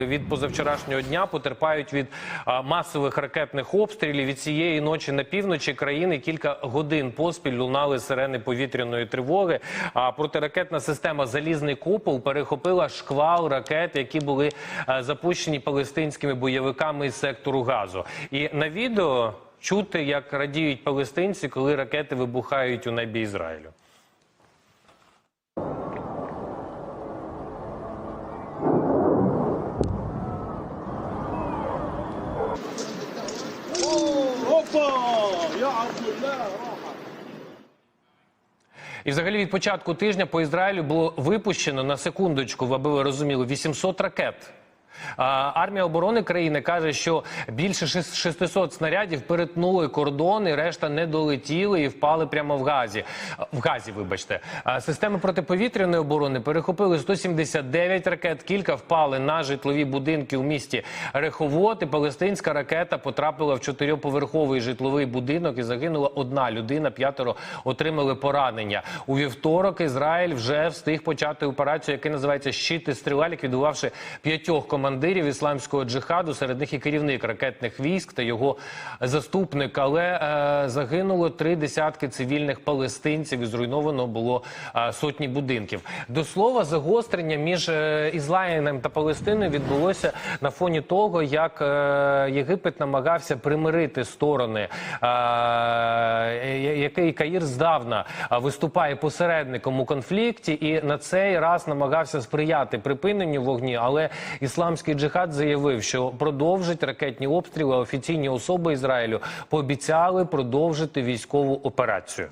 Від позавчорашнього дня потерпають від масових ракетних обстрілів. Від цієї ночі на півночі країни кілька годин поспіль лунали сирени повітряної тривоги. А протиракетна система Залізний купол перехопила шквал ракет, які були а, запущені палестинськими бойовиками із сектору Газу. І на відео чути, як радіють палестинці, коли ракети вибухають у небі Ізраїлю. Опа! Я Абдулля, раха! І, взагалі, від початку тижня по Ізраїлю було випущено на секундочку, аби ви розуміли, 800 ракет. Армія оборони країни каже, що більше шес- 600 снарядів перетнули кордони, решта не долетіли і впали прямо в газі. В газі, вибачте. Системи протиповітряної оборони перехопили 179 ракет. Кілька впали на житлові будинки у місті Реховод. І палестинська ракета потрапила в чотирьохповерховий житловий будинок і загинула одна людина. П'ятеро отримали поранення. У вівторок Ізраїль вже встиг почати операцію, яка називається «Щит і стріла», ліквідувавши п'ятьох командирів ісламського джихаду. Серед них і керівник ракетних військ та його заступник. Але е, загинуло три десятки цивільних палестинців і зруйновано було е, сотні будинків. До слова, загострення між е, Ізраїлем та Палестиною відбулося на фоні того, як е, Єгипет намагався примирити сторони, е, який Каїр здавна е, виступає посередником у конфлікті, і на цей раз намагався сприяти припиненню вогні. Але ісламський джихад заявив, що продовжить ракетні обстріли. Офіційні особи Ізраїлю пообіцяли продовжити військову операцію.